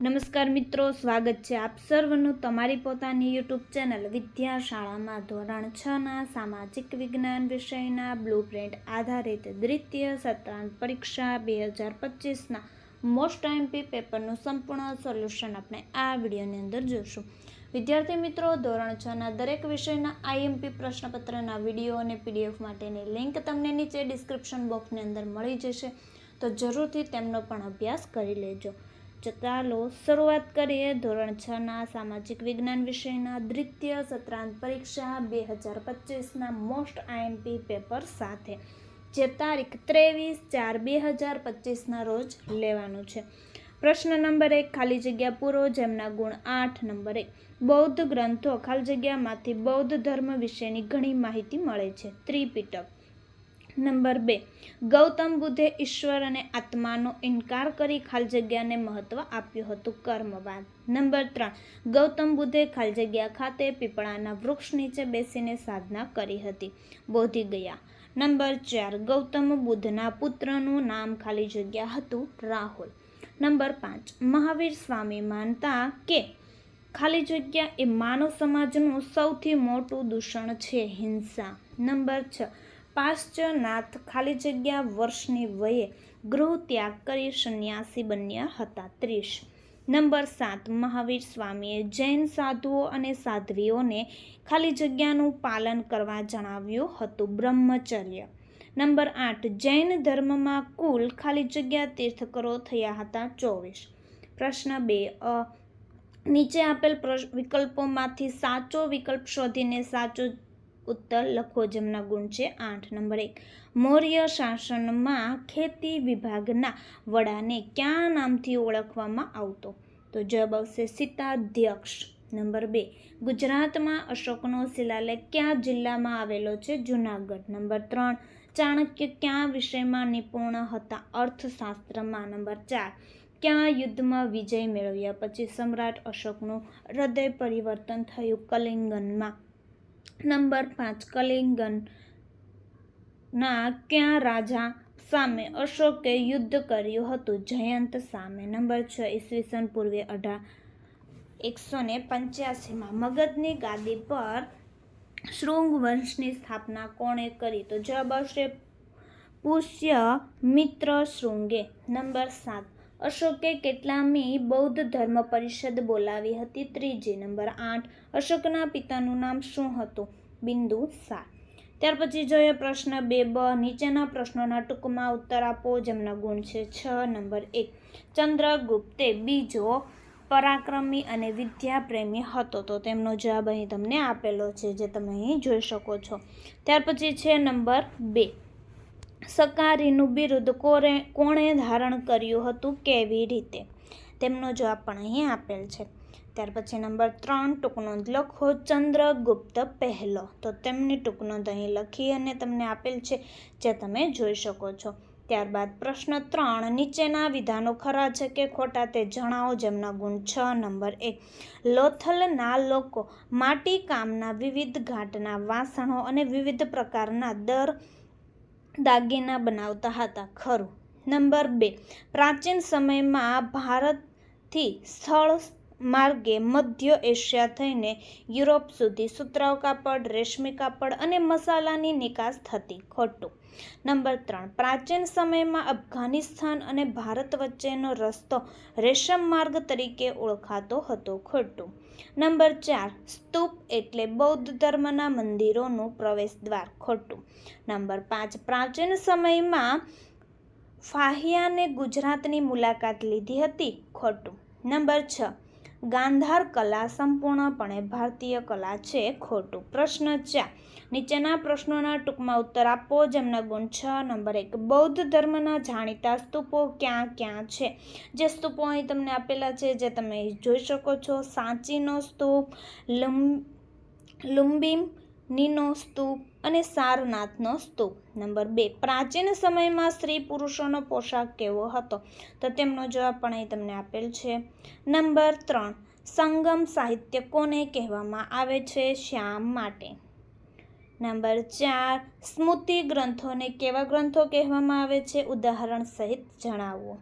નમસ્કાર મિત્રો, સ્વાગત છે આપ સર્વનું તમારી પોતાની યુટ્યુબ ચેનલ વિદ્યાશાળામાં ધોરણ છના સામાજિક વિજ્ઞાન વિષયના બ્લુ પ્રિન્ટ આધારિત દ્વિતીય સત્રાંત પરીક્ષા બે હજાર પચીસના મોસ્ટ આઈએમપી પેપરનું સંપૂર્ણ સોલ્યુશન આપણે આ વિડીયોની અંદર જોઈશું વિદ્યાર્થી મિત્રો, ધોરણ છના દરેક વિષયના આઈએમપી પ્રશ્નપત્રના વીડિયો અને પીડીએફ માટેની લિંક તમને નીચે ડિસ્ક્રિપ્શન બોક્સની અંદર મળી જશે, તો જરૂરથી તેમનો પણ અભ્યાસ કરી લેજો. ચાલો શરૂઆત કરીએ ધોરણ છના સામાજિક વિજ્ઞાન વિષયના દ્વિતીય સત્રાંત પરીક્ષા બે હજાર પચીસના મોસ્ટ આઈએમપી પેપર સાથે, જે તારીખ ત્રેવીસ ચાર બે હજાર પચીસના રોજ લેવાનું છે. પ્રશ્ન નંબર એક, ખાલી જગ્યા પૂરો, જેમના ગુણ આઠ. નંબર એક, બૌદ્ધ ગ્રંથો ખાલી જગ્યામાંથી બૌદ્ધ ધર્મ વિશેની ઘણી માહિતી મળે છે. ત્રિપીટક નંબર બે. ગૌતમ બુદ્ધે ઈશ્વર અને આત્માનો ઇનકાર કરી ખાલી જગ્યાને મહત્વ આપ્યું હતું કર્મવાદ. નંબર ત્રણ. ગૌતમ બુદ્ધે ખાલી જગ્યા ખાતે પીપળાના વૃક્ષ નીચે બેસીને સાધના કરી હતી. બોધી ગયા. નંબર ચાર. ગૌતમ બુદ્ધના પુત્રનું નામ ખાલી જગ્યા હતું રાહુલ. નંબર પાંચ. મહાવીર સ્વામી માનતા કે ખાલી જગ્યા એ માનવ સમાજનું સૌથી મોટું દૂષણ છે હિંસા. નંબર છ. પાશ્ચનાથ ખાલી જગ્યા વર્ષની વયે ગૃહ ત્યાગ કરી સંન્યાસી બન્યા હતા. ત્રીસ. નંબર સાત. મહાવીર સ્વામીએ જૈન સાધુઓ અને સાધ્વીઓને ખાલી જગ્યાનું પાલન કરવા જણાવ્યું હતું બ્રહ્મચર્ય. નંબર આઠ. જૈન ધર્મમાં કુલ ખાલી જગ્યા તીર્થકરો થયા હતા. ચોવીસ. પ્રશ્ન બે. નીચે આપેલ વિકલ્પોમાંથી સાચો વિકલ્પ શોધીને સાચો ઉત્તર લખોજમના ગુણ છે આઠ. નંબર એક. મૌર્ય શાસનમાં ખેતી વિભાગના વડાને ક્યાં નામથી ઓળખવામાં આવતો? તો જવાબ આવશે સીતાધ્યક્ષ. નંબર બે. ગુજરાતમાં અશોકનો શિલાલેખ કયા જિલ્લામાં આવેલો છે? જુનાગઢ. નંબર ત્રણ. ચાણક્ય ક્યાં વિષયમાં નિપુણ હતા? અર્થશાસ્ત્રમાં. નંબર ચાર. ક્યાં યુદ્ધમાં વિજય મેળવ્યા પછી સમ્રાટ અશોકનું હૃદય પરિવર્તન થયું કલિંગનમાં? નંબર પાંચ કલિંગનના ક્યાં રાજા સામે અશોકે યુદ્ધ કર્યું હતું? જયંત સામે. નંબર છ, ઈસવીસન પૂર્વે અઢાર, એકસો ને પંચ્યાસીમાં. મગધની ગાદી પર શૃંગ વંશની સ્થાપના કોણે કરી? તો જવાબ આવશે પુષ્ય મિત્ર શૃંગે. નંબર સાત અશોકે કેટલામી બૌદ્ધ ધર્મ પરિષદ બોલાવી હતી. ત્રીજી નંબર આઠ, અશોકના પિતાનું નામ શું હતું? બિંદુ સા ત્યાર પછી જોઈએ પ્રશ્ન બે બ. નીચેના પ્રશ્નોના ટૂંકમાં ઉત્તર આપો, જેમના ગુણ છે છ. નંબર એક ચંદ્રગુપ્તે બીજો પરાક્રમી અને વિદ્યાપ્રેમી હતો. તો તેમનો જવાબ અહીં તમને આપેલો છે, જે તમે અહીં જોઈ શકો છો. ત્યાર પછી છે નંબર બે. સકારીનું બિરુદ કોરે, કોણે ધારણ કર્યું હતું કેવી રીતે? તેમનો જવાબ પણ અહીં આપેલ છે. ત્યાર પછી નંબર ત્રણ ટૂંકનોંધ લખો. ચંદ્રગુપ્ત પહેલો. તો તેમની ટૂંકનોંધ અહીં લખી અને તમને આપેલ છે, જે તમે જોઈ શકો છો. ત્યારબાદ પ્રશ્ન ત્રણ, નીચેના વિધાનો ખરા છે કે ખોટા તે જણાવો જેમના ગુણ છ, નંબર એક. લોથલના લોકો, માટી કામના વિવિધ ઘાટના વાસણો અને વિવિધ પ્રકારના દર દાગીના બનાવતા હતા. ખરું. નંબર બે. પ્રાચીન સમયમાં ભારતથી સ્થળ માર્ગે મધ્ય એશિયા થઈને યુરોપ સુધી સુતરાઉ કાપડ, રેશમી કાપડ અને મસાલાની નિકાસ થતી ખોટું. નંબર ત્રણ, પ્રાચીન સમયમાં અફઘાનિસ્તાન અને ભારત વચ્ચેનો રસ્તો રેશમ માર્ગ તરીકે ઓળખાતો હતો ખોટું. નંબર ચાર, સ્તૂપ એટલે બૌદ્ધ ધર્મના મંદિરોનું પ્રવેશ દ્વાર ખોટું. નંબર પાંચ, પ્રાચીન સમયમાં ફાહિયાને ગુજરાતની મુલાકાત લીધી હતી ખોટું. નંબર છ ગાંધાર કલા સંપૂર્ણપણે ભારતીય કલા છે ખોટું. પ્રશ્ન ચાર. નીચેના પ્રશ્નોના ટૂંકમાં ઉત્તર આપો. જેમના ગુણ છ, નંબર એક. બૌદ્ધ ધર્મના જાણીતા સ્તૂપો ક્યાં ક્યાં છે? જે સ્તૂપો અહીં તમને આપેલા છે, જે તમે જોઈ શકો છો. સાંચીનો સ્તૂપ, લુમ લુંબિમ નીનો સ્તૂપ અને સારનાથનો સ્તૂપ. નંબર બે, પ્રાચીન સમયમાં સ્ત્રી પુરુષોનો પોશાક કેવો હતો? તો તેમનો જવાબ પણ અહીં તમને આપેલ છે. નંબર ત્રણ, સંગમ સાહિત્ય કોને કહેવામાં આવે છે? શ્યામ માટે. નંબર ચાર, સ્મૃતિ ગ્રંથોને કેવા ગ્રંથો કહેવામાં આવે છે? ઉદાહરણ સહિત જણાવો.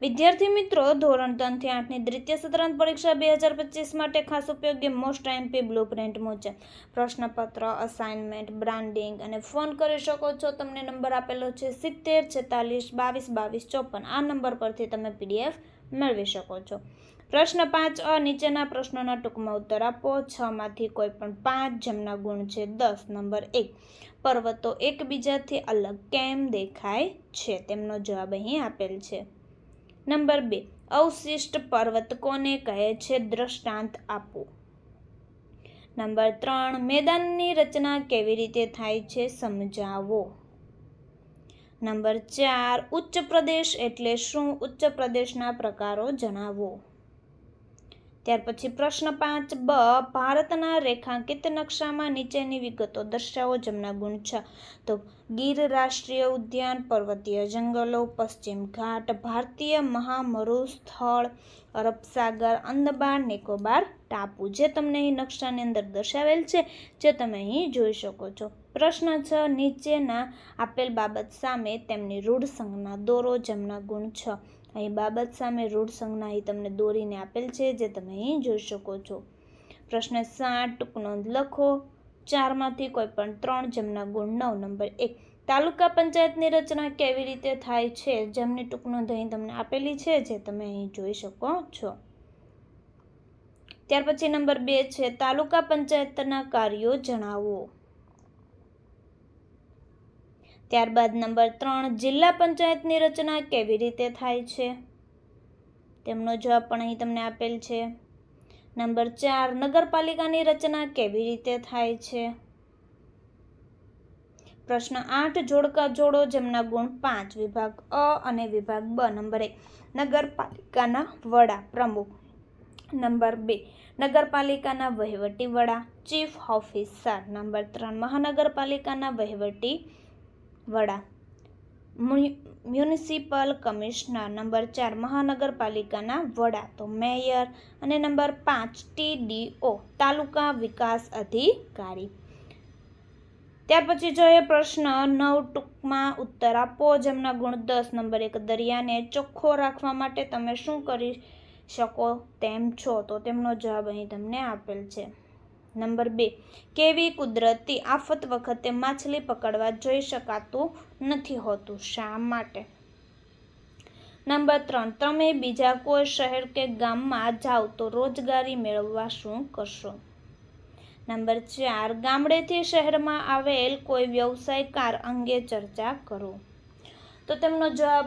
વિદ્યાર્થી મિત્રો, ધોરણ ત્રણથી આઠની દ્વિતીય સત્રાંત પરીક્ષા બે હજાર પચીસ માટે ખાસ ઉપયોગી મોસ્ટ એમપી બ્લુ પ્રિન્ટ મુજબ પ્રશ્નપત્ર અસાઇનમેન્ટ બ્રાન્ડિંગ અને ફોન કરી શકો છો. તમને નંબર આપેલો છે સિત્તેર, છેતાલીસ, બાવીસ બાવીસ, ચોપન. આ નંબર પરથી તમે પીડીએફ મેળવી શકો છો. પ્રશ્ન પાંચ, અ, નીચેના પ્રશ્નોના ટૂંકમાં ઉત્તર આપો. છ માંથી કોઈ પણ પાંચ, જેમના ગુણ છે દસ. નંબર એક, પર્વતો એકબીજાથી અલગ કેમ દેખાય છે? તેમનો જવાબ અહીં આપેલ છે. નંબર બે, અવશિષ્ટ પર્વત કોને કહે છે? દ્રષ્ટાંત આપો. નંબર ત્રણ, મેદાનની રચના કેવી રીતે થાય છે સમજાવો. નંબર ચાર, ઉચ્ચ પ્રદેશ એટલે શું? ઉચ્ચ પ્રદેશના પ્રકારો જણાવો. ત્યાર પછી પ્રશ્ન પાંચ બ, ભારતના રેખાંકિત નકશામાં નીચેની વિગતો દર્શાવો જેમના ગુણ છ. તો ગીર રાષ્ટ્રીય ઉદ્યાન, પર્વતીય જંગલો, પશ્ચિમ ઘાટ, ભારતીય મહામરુસ્થળ અરબ સાગર અંદમાન નિકોબાર, ટાપુ, જે તમને અહીં નકશાની અંદર દર્શાવેલ છે, જે તમે અહીં જોઈ શકો છો. પ્રશ્ન છ, નીચેના આપેલ બાબત સામે તેમની રૂઢ સંજ્ઞા દોરો જેમના ગુણ છ. અહીં બાબત સામે રૂઢ સંજ્ઞા અહીં તમને દોરીને આપેલ છે જે તમે અહીં જોઈ શકો છો. પ્રશ્ન સાત, ટૂંક નોંધ લખો. ચારમાંથી કોઈ પણ ત્રણ જેમના ગુણ નવ, નંબર એક. તાલુકા પંચાયતની રચના કેવી રીતે થાય છે? જેમની ટૂંક નોંધ અહીં તમને આપેલી છે જે તમે અહીં જોઈ શકો છો. ત્યાર પછી નંબર બે છે, તાલુકા પંચાયતના કાર્યો જણાવો. ત્યારબાદ નંબર ત્રણ, જિલ્લા પંચાયતની રચના કેવી રીતે થાય છે? તેમનો જવાબ પણ અહીં તમને આપેલ છે. નંબર ચાર, નગરપાલિકાની રચના કેવી રીતે થાય છે? પ્રશ્ન આઠ, જોડકા જોડો, જેમના ગુણ પાંચ, વિભાગ અ અને વિભાગ બ. નંબર એક, નગરપાલિકાના વડા પ્રમુખ. નંબર બે, નગરપાલિકાના વહીવટી વડા, ચીફ ઓફિસર. નંબર ત્રણ, મહાનગરપાલિકાના વહીવટી વડા. મ્યુ- મ્યુનિસિપલ કમિશનર નંબર ચાર મહાનગરપાલિકાના વડા, તો મેયર અને નંબર પાંચ ટીડીઓ તાલુકા વિકાસ અધિકારી. ત્યાર પછી જોઈએ પ્રશ્ન નવ ટૂંકમાં ઉત્તર આપો, જેમના ગુણ દસ, નંબર એક દરિયાને ચોખ્ખો રાખવા માટે તમે શું કરી શકો તેમ છો, તો તેમનો જવાબ અહીં તમને આપેલ છે. નંબર બે, કેવી કુદરતી આફત વખતે માછલી પકડવા જઈ શકાતું નથી હોતું? શા માટે? નંબર ત્રણ, તમે બીજા કોઈ શહેર કે ગામમાં જાઓ તો રોજગારી મેળવવા શું કરશો? નંબર ચાર, ગામડેથી શહેરમાં આવેલ કોઈ વ્યવસાયકાર અંગે ચર્ચા કરો. તો તેમનો જવાબ